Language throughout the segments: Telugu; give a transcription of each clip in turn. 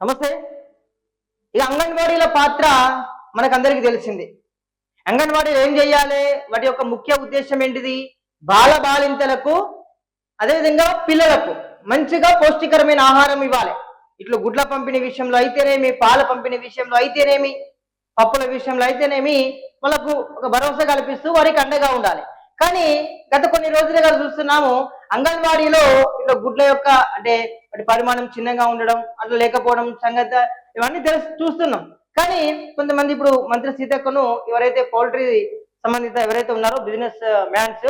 నమస్తే. ఇక అంగన్వాడీల పాత్ర మనకందరికీ తెలిసింది. అంగన్వాడీలు ఏం చేయాలి? వాటి యొక్క ముఖ్య ఉద్దేశం ఏంటిది? బాల బాలింతలకు అదేవిధంగా పిల్లలకు మంచిగా పౌష్టికరమైన ఆహారం ఇవ్వాలి. ఇట్లా గుడ్ల పంపిణీ విషయంలో అయితేనేమి పాల పంపిణీ విషయంలో అయితేనేమి పప్పుల విషయంలో అయితేనేమి వాళ్ళకు ఒక భరోసా కల్పిస్తూ వారికి అండగా ఉండాలి. కానీ గత కొన్ని రోజులుగా చూస్తున్నాము అంగన్వాడీలో ఇట్లా గుడ్ల యొక్క అంటే పరిమాణం చిన్నగా ఉండడం అట్లా లేకపోవడం సంగతి ఇవన్నీ తెలుసు చూస్తున్నాం. కానీ కొంతమంది ఇప్పుడు మంత్రి సీతక్కను ఎవరైతే పౌల్ట్రీ సంబంధిత ఎవరైతే ఉన్నారో బిజినెస్ మ్యాన్స్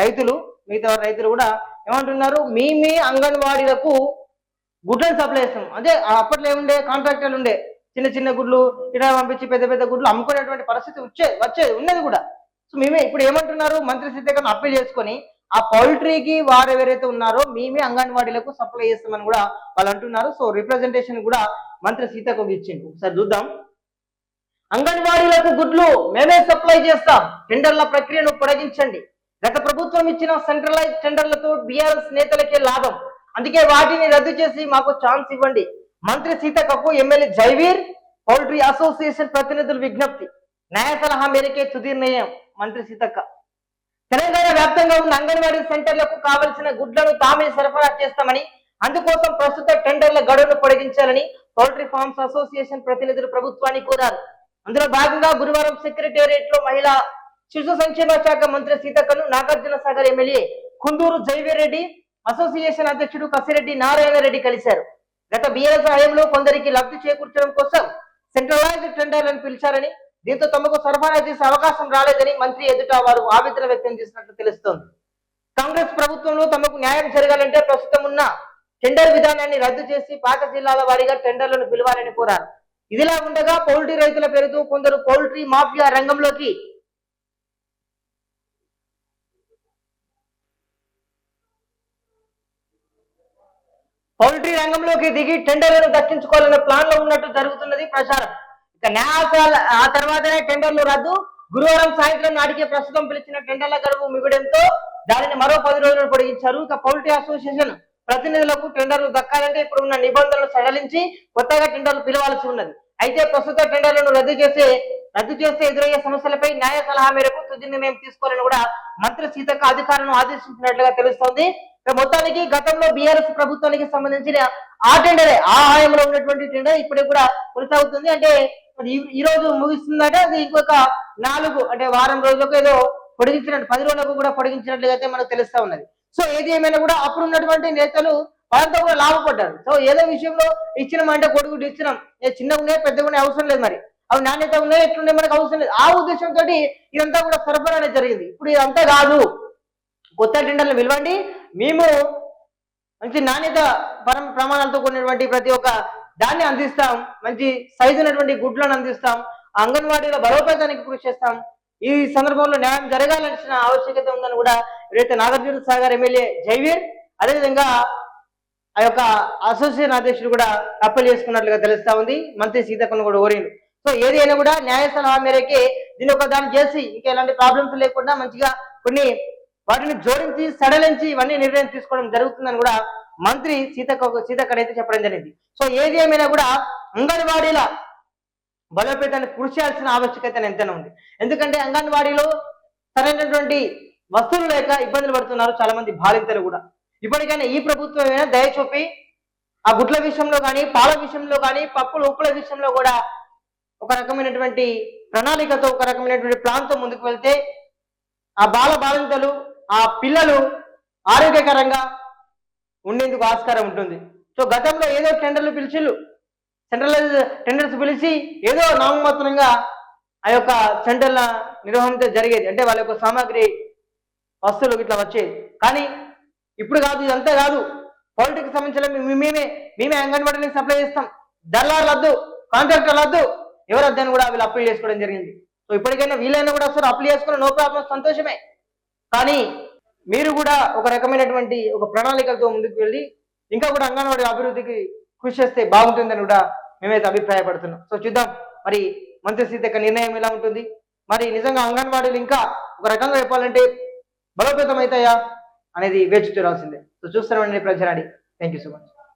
రైతులు మిగతా రైతులు కూడా ఏమంటున్నారు? మీ మీ అంగన్వాడీలకు గుడ్లను సప్లై చేస్తాం అదే అప్పట్లో ఏముండే కాంట్రాక్టర్లు ఉండే చిన్న చిన్న గుడ్లు ఇలా పంపించి పెద్ద పెద్ద గుడ్లు అమ్ముకునేటువంటి పరిస్థితి వచ్చేది వచ్చేది ఉన్నది కూడా. సో మేమే ఇప్పుడు ఏమంటున్నారు? మంత్రి సీతక్కను అప్పీల్ చేసుకొని ఆ పౌల్ట్రీకి వారు ఎవరైతే ఉన్నారో మేమే అంగన్వాడీలకు సప్లై చేస్తామని కూడా వాళ్ళు అంటున్నారు. సో రిప్రజెంటేషన్ కూడా మంత్రి సీతకు ఇచ్చిండు. ఒకసారి చూద్దాం. అంగన్వాడీలకు గుడ్లు మేమే సప్లై చేస్తాం. టెండర్ల ప్రక్రియను పొడిగించండి. గత ప్రభుత్వం ఇచ్చిన సెంట్రలైజ్ టెండర్లతో బీఆర్ఎస్ నేతలకే లాభం. అందుకే వాటిని రద్దు చేసి మాకు ఛాన్స్ ఇవ్వండి. మంత్రి సీతక్కకు ఎమ్మెల్యే జైవీర్ పౌల్ట్రీ అసోసియేషన్ ప్రతినిధులు విజ్ఞప్తి. న్యాయ సలహా మేరకే తుది నిర్ణయం మంత్రి సీతక్క. తెలంగాణ వ్యాప్తంగా ఉన్న అంగన్వాడీ సెంటర్లకు కావలసిన గుడ్లను తామే సరఫరా చేస్తామని అందుకోసం ప్రస్తుత టెండర్ల గడువును పొడిగించాలని పౌల్ట్రీ ఫార్మ్స్ అసోసియేషన్ ప్రతినిధులు ప్రభుత్వాన్ని కోరారు. అందులో భాగంగా గురువారం సెక్రటేరియట్లో మహిళా శిశు సంక్షేమ శాఖ మంత్రి సీతక్కను నాగార్జున సాగర్ ఎమ్మెల్యే కుందూరు జైవీరెడ్డి అసోసియేషన్ అధ్యక్షుడు కసిరెడ్డి నారాయణ రెడ్డి కలిశారు. గత బీఆర్ఎస్ హయాంలో కొందరికి లబ్ధి చేకూర్చడం కోసం సెంట్రలైజ్డ్ టెండర్లను పిలిచారని దీంతో తమకు సరఫరా చేసే అవకాశం రాలేదని మంత్రి ఎదుట వారు ఆవేదన వ్యక్తం చేసినట్లు తెలుస్తోంది. కాంగ్రెస్ ప్రభుత్వంలో తమకు న్యాయం జరగాలంటే ప్రస్తుతం ఉన్న టెండర్ విధానాన్ని రద్దు చేసి పాత జిల్లాల వారీగా టెండర్లను పిలవాలని కోరారు. ఇదిలా ఉండగా పౌల్ట్రీ రైతుల పేరుతో కొందరు పౌల్ట్రీ మాఫియా రంగంలోకి పౌల్ట్రీ రంగంలోకి దిగి టెండర్లను దక్కించుకోవాలన్న ప్లాన్లో ఉన్నట్టు జరుగుతున్నది ప్రచారం. ఇక ఆ తర్వాతనే టెండర్లు రద్దు. గురువారం సాయంత్రం నాటికే ప్రస్తుతం పిలిచిన టెండర్ల గడువు మిగడంతో దానిని మరో పది రోజులు పొడిగించారు. ఇక పౌల్ట్రీ అసోసియేషన్ ప్రతినిధులకు టెండర్లు దక్కాలంటే ఇప్పుడు ఉన్న నిబంధనలు సడలించి కొత్తగా టెండర్లు పిలవాల్సి ఉన్నది. అయితే ప్రస్తుత టెండర్లను రద్దు చేసే రద్దు చేస్తే ఎదురయ్యే సమస్యలపై న్యాయ సలహా మేరకు తుది నిర్ణయం తీసుకోవాలని కూడా మంత్రి సీతక్క అధికారులను ఆదేశించినట్లుగా తెలుస్తోంది. మొత్తానికి గతంలో బీఆర్ఎస్ ప్రభుత్వానికి సంబంధించిన ఆ టెండరే ఆ హాయంలో ఉన్నటువంటి టెండర్ ఇప్పుడే కూడా కొనసాగుతుంది. అంటే మరి ఈ- రోజు ముగిస్తుందంటే అది ఇంకొక నాలుగు అంటే వారం రోజులకు ఏదో పొడిగించినట్టు పది రోజులకు కూడా పొడిగించినట్లుగా అయితే మనకు తెలుస్తా ఉన్నది. సో ఏది ఏమైనా కూడా అప్పుడు ఉన్నటువంటి నేతలు వాళ్ళతో కూడా లాభపడ్డారు. సో ఏదో విషయంలో ఇచ్చినాం అంటే కొడుకు ఇచ్చినాం. ఏ చిన్నగా ఉన్నాయి పెద్దగా ఉన్నాయి అవసరం లేదు మరి. అవి నాణ్యత ఉన్నాయి ఎట్లున్నాయి మనకు అవసరం లేదు. ఆ ఉద్దేశంతో ఇదంతా కూడా సరఫరా అనేది జరిగింది. ఇప్పుడు ఇదంతా కాదు. కొత్త టెండర్లు పిలవండి. మేము మంచి నాణ్యత పరం ప్రమాణాలతో కూడినటువంటి ప్రతి ఒక్క దాన్ని అందిస్తాం. మంచి సైజు ఉన్నటువంటి గుడ్లను అందిస్తాం. అంగన్వాడీల బలోపేతానికి కృషి చేస్తాం. ఈ సందర్భంలో న్యాయం జరగాల్సిన ఆవశ్యకత ఉందని కూడా ఎవరైతే నాగార్జున సాగర్ ఎమ్మెల్యే జైవీర్ అదేవిధంగా ఆ యొక్క అసోసియేషన్ అధ్యక్షుడు కూడా అప్పీల్ చేసుకున్నట్లుగా తెలుస్తా ఉంది. మంత్రి సీతకొన్న కూడా కోరిండు. సో ఏదైనా కూడా న్యాయ సలహా మేరకే దీని ఒక దాన్ని చేసి ఇంకా ఎలాంటి ప్రాబ్లమ్స్ లేకుండా మంచిగా కొన్ని వాటిని జోడించి సడలించి ఇవన్నీ నిర్ణయం తీసుకోవడం జరుగుతుందని కూడా మంత్రి సీతక్క సీతక్కడైతే అయితే చెప్పడం జరిగింది. సో ఏది ఏమైనా కూడా అంగన్వాడీల బలోపేతానికి కృషి చేయాల్సిన ఆవశ్యకత ఎంతైనా ఉంది. ఎందుకంటే అంగన్వాడీలో సరైనటువంటి వస్తువులు లేక ఇబ్బందులు పడుతున్నారు చాలా మంది బాలింతలు కూడా. ఇప్పటికైనా ఈ ప్రభుత్వం దయచూపి దయ చూపి ఆ గుడ్ల విషయంలో కానీ పాల విషయంలో కానీ పప్పుల ఉప్పుల విషయంలో కూడా ఒక రకమైనటువంటి ప్రణాళికతో ఒక రకమైనటువంటి ప్లాన్తో ముందుకు వెళ్తే ఆ బాల బాలింతలు ఆ పిల్లలు ఆరోగ్యకరంగా ఉండేందుకు ఆస్కారం ఉంటుంది. సో గతంలో ఏదో టెండర్లు పిలిచిళ్ళు. సెంట్రలైజ్ టెండర్స్ పిలిచి ఏదో నామమాత్రంగా ఆ యొక్క సెంటర్ల నిర్వహణతో జరిగేది. అంటే వాళ్ళ యొక్క సామాగ్రి వస్తువులు ఇట్లా వచ్చేది. కానీ ఇప్పుడు కాదు ఇదంతా కాదు. పౌల్ట్రీకి సంబంధించిన మేమే మేమే అంగన్వాడీలకు సప్లై చేస్తాం. దళారులు వద్దు కాంట్రాక్టర్ వద్దు. ఎవరు వద్దని కూడా వీళ్ళు అప్పీల్ చేసుకోవడం జరిగింది. సో ఇప్పటికైనా వీలైనా కూడా వస్తారు అప్లై చేసుకున్న నో ప్రాబ్లం సంతోషమే. కానీ మీరు కూడా ఒక రకమైనటువంటి ఒక ప్రణాళికలతో ముందుకు వెళ్ళి ఇంకా కూడా అంగన్వాడీ అభివృద్ధికి కృషి చేస్తే బాగుంటుందని కూడా మేమైతే అభిప్రాయపడుతున్నాం. సో చూద్దాం. మరి మంత్రి సీత నిర్ణయం ఎలా ఉంటుంది? మరి నిజంగా అంగన్వాడీలు ఇంకా ఒక రకంగా చెప్పాలంటే బలోపేతం అవుతాయా అనేది వేచి చూడాల్సిందే. సో చూస్తున్నామండి ప్రజలాడి. Thank you so much